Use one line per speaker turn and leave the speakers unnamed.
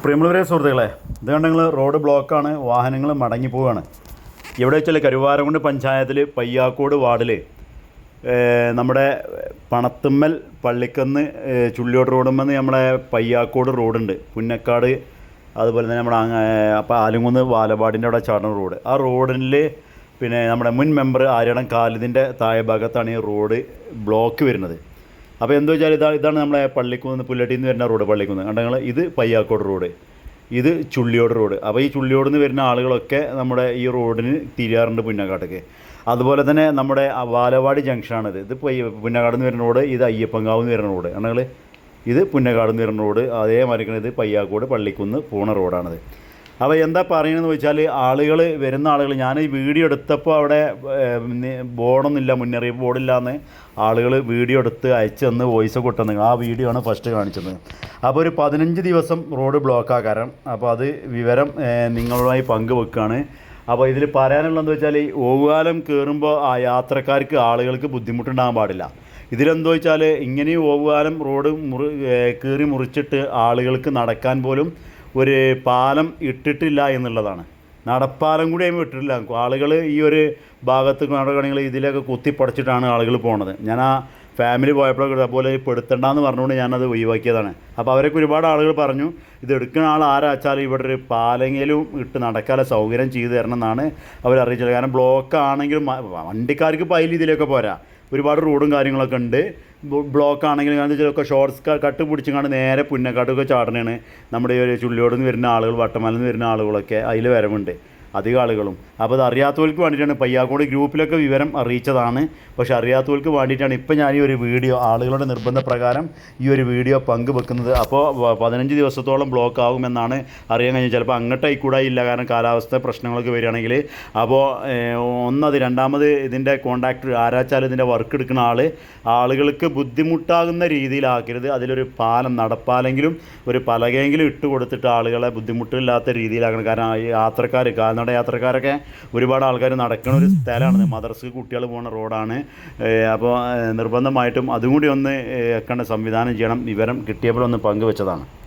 പ്രിയമുള്ളവരെ സുഹൃത്തുക്കളെ ഇത് കണ്ടെങ്കിൽ റോഡ് ബ്ലോക്കാണ് വാഹനങ്ങൾ മടങ്ങി പോവുകയാണ്. ഇവിടെ വെച്ചാൽ കരുവാരകുണ്ട് പഞ്ചായത്തിൽ പയ്യാക്കോട് വാർഡിൽ നമ്മുടെ പണത്തുമ്മൽ പള്ളിക്കന്ന് ചുള്ളിയോട് റോഡുമെന്ന് നമ്മുടെ പയ്യാക്കോട് റോഡുണ്ട്. പുന്നക്കാട് അതുപോലെ തന്നെ നമ്മുടെ അപ്പോൾ ആലുങ്കുന്ന് വാലപാടിന്റെ അവിടെ ചാടുന്ന റോഡ്. ആ റോഡിൽ പിന്നെ നമ്മുടെ മുൻ മെമ്പർ ആര്യടം കാലിതിന്റെ താഴെ ഭാഗത്താണ് ഈ റോഡ് ബ്ലോക്ക് വരുന്നത്. അപ്പോൾ എന്താ വെച്ചാൽ ഇതാണ് ഇതാണ് നമ്മളെ പള്ളിക്കുന്ന് പുല്ലട്ടിയിൽ നിന്ന് വരുന്ന റോഡ് പള്ളിക്കുന്ന്. കണ്ടങ്ങൾ ഇത് പയ്യാക്കോട് റോഡ്. ഇത് ചുള്ളിയോട് റോഡ്. അപ്പോൾ ഈ ചുള്ളിയോട് നിന്ന് വരുന്ന ആളുകളൊക്കെ നമ്മുടെ ഈ റോഡിന് തിരിയാറുണ്ട് പുന്നക്കാട്ടേക്ക്. അതുപോലെ തന്നെ നമ്മുടെ വാലവാടി ജംഗ്ഷനാണിത്. ഇത് പുന്നക്കാട് നിന്ന് വരുന്ന റോഡ് ഇത് അയ്യപ്പങ്കാവ് നിന്ന് വരുന്ന റോഡ്. കണ്ടങ്ങൾ ഇത് പുന്നക്കാട് നിന്ന് വരുന്ന റോഡ്. അതേമാതിരി ഇത് പയ്യാക്കോട് പള്ളിക്കുന്ന് പോണ റോഡാണിത്. അപ്പോൾ എന്താ പറയണമെന്ന് വെച്ചാൽ ആളുകൾ വരുന്ന ആളുകൾ ഞാൻ ഈ വീഡിയോ എടുത്തപ്പോൾ അവിടെ ബോർഡൊന്നുമില്ല മുന്നറിയിപ്പ് ബോർഡില്ലാന്ന് ആളുകൾ വീഡിയോ എടുത്ത് അയച്ചു തന്ന് വോയിസ് കൊട്ടുന്നത് ആ വീഡിയോ ആണ് ഫസ്റ്റ് കാണിച്ചത്. അപ്പോൾ ഒരു പതിനഞ്ച് ദിവസം റോഡ് ബ്ലോക്ക് ആക്കാരം അപ്പോൾ അത് വിവരം നിങ്ങളുമായി പങ്കുവെക്കുകയാണ് അപ്പോൾ ഇതിൽ പറയാനുള്ളതെന്ന് വെച്ചാൽ ഈ ഓവുകാലം കയറുമ്പോൾ ആ യാത്രക്കാർക്ക് ആളുകൾക്ക് ബുദ്ധിമുട്ടുണ്ടാകാൻ പാടില്ല. ഇതിലെന്തോ വെച്ചാൽ ഇങ്ങനെ ഓവുകാലം റോഡ് മുറി കയറി മുറിച്ചിട്ട് ആളുകൾക്ക് നടക്കാൻ പോലും ഒരു പാലം ഇട്ടിട്ടില്ല എന്നുള്ളതാണ്. നടപ്പാലം കൂടി അതിന് ഇട്ടിട്ടില്ല ആളുകൾ ഈ ഒരു ഭാഗത്ത് നടക്കുകയാണെങ്കിൽ ഇതിലൊക്കെ കുത്തിപ്പടച്ചിട്ടാണ് ആളുകൾ പോണത്. ഞാൻ ആ ഫാമിലി പോയപ്പോഴൊക്കെ അതുപോലെ പെടുത്തണ്ടെന്ന് പറഞ്ഞുകൊണ്ട് ഞാനത് ഒഴിവാക്കിയതാണ്. അപ്പോൾ അവരൊക്കെ ഒരുപാട് ആളുകൾ പറഞ്ഞു ഇത് എടുക്കുന്ന ആൾ ആരാച്ചാൽ ഇവിടെ ഒരു പാലെങ്കിലും ഇട്ട് നടക്കാനുള്ള സൗകര്യം ചെയ്തു തരണം എന്നാണ് അവർ അറിയിച്ചത് കാരണം ബ്ലോക്ക് ആണെങ്കിലും വണ്ടിക്കാർക്ക് പൈൽ ഇതിലൊക്കെ പോരാ. ഒരുപാട് റോഡും കാര്യങ്ങളൊക്കെ ഉണ്ട്. ബ്ലോക്ക് ആണെങ്കിലും കാരണം വെച്ചാൽ ഷോർട്സ് കട്ട് പിടിച്ചുകൊണ്ട് നേരെ പുന്നക്കാട്ടൊക്കെ ചാടണയാണ് നമ്മുടെ ഒരു ചുള്ളിയോട് നിന്ന് വരുന്ന ആളുകൾ വട്ടമലയിൽ നിന്ന് വരുന്ന ആളുകളൊക്കെ അതിൽ വരവുണ്ട്. അധികം ആളുകളും അപ്പോൾ അത് അറിയാത്തവർക്ക് വേണ്ടിയിട്ടാണ് പയ്യാക്കോട് ഗ്രൂപ്പിലൊക്കെ വിവരം അറിയിച്ചതാണ്. പക്ഷേ അറിയാത്തവർക്ക് വേണ്ടിയിട്ടാണ് ഇപ്പോൾ ഞാൻ ഈ ഒരു വീഡിയോ ആളുകളുടെ നിർബന്ധപ്രകാരം ഈ ഒരു വീഡിയോ പങ്കുവെക്കുന്നത്. അപ്പോൾ പതിനഞ്ച് ദിവസത്തോളം ബ്ലോക്ക് ആകുമെന്നാണ് അറിയാൻ കഴിഞ്ഞത്. ചിലപ്പോൾ അങ്ങോട്ടായി കൂടെ ഇല്ല. കാരണം കാലാവസ്ഥ പ്രശ്നങ്ങളൊക്കെ വരികയാണെങ്കിൽ. അപ്പോൾ ഒന്നത് രണ്ടാമത് ഇതിന്റെ കോണ്ടാക്ട് ആരാച്ചാൽ ഇതിന്റെ വർക്ക് എടുക്കുന്ന ആൾ ആളുകൾക്ക് ബുദ്ധിമുട്ടാകുന്ന രീതിയിലാക്കരുത്. അതിലൊരു പാലം നടപ്പാലെങ്കിലും ഒരു പലകയെങ്കിലും ഇട്ട് കൊടുത്തിട്ട് ആളുകളെ ബുദ്ധിമുട്ടില്ലാത്ത രീതിയിലാക്കണം. കാരണം യാത്രക്കാർ കാൽനട യാത്രക്കാരൊക്കെ ഒരുപാട് ആൾക്കാർ നടക്കുന്ന ഒരു സ്ഥലമാണ്. മദർസ് കുട്ടികൾ പോകുന്ന റോഡാണ്. അപ്പോൾ നിർബന്ധമായിട്ടും അതും കൂടി ഒന്ന് വെക്കേണ്ട സംവിധാനം ചെയ്യണം. വിവരം കിട്ടിയപ്പോഴൊന്ന് പങ്കുവെച്ചതാണ്.